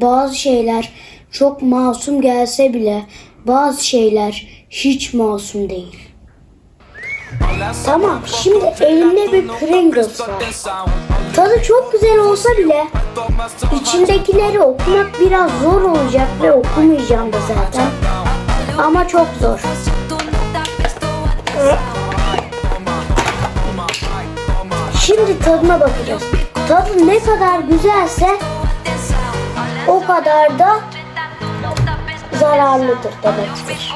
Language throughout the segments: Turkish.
bazı şeyler çok masum gelse bile bazı şeyler hiç masum değil. Tamam şimdi elimde bir Pringles var. Tadı çok güzel olsa bile içindekileri okumak biraz zor olacak ve okumayacağım da zaten. Ama çok zor. Şimdi tadına bakacağız. Tadı ne kadar güzelse o kadar da zararlıdır demektir.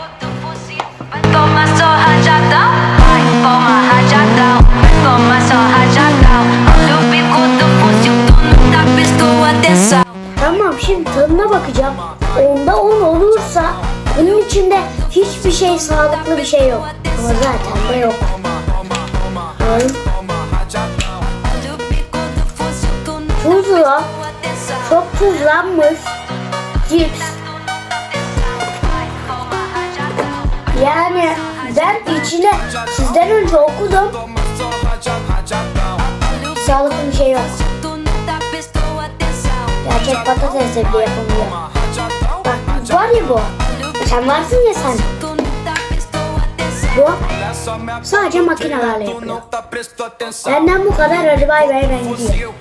Tamam şimdi tadına bakacağım. Onda 10 olursa bunun içinde hiçbir şey sağlıklı bir şey yok. Ama zaten de yok. Ay, Çok tuzlanmış cips. Yani ben içine sizden önce okudum. Sağlıklı bir şey yok. Gerçek patatesle bile yapılıyor. Bak var ya bu. Sen varsın ya sen. Bu sadece makinelerle yapılıyor. Benden bu kadar hadi bay bay ben gidiyorum.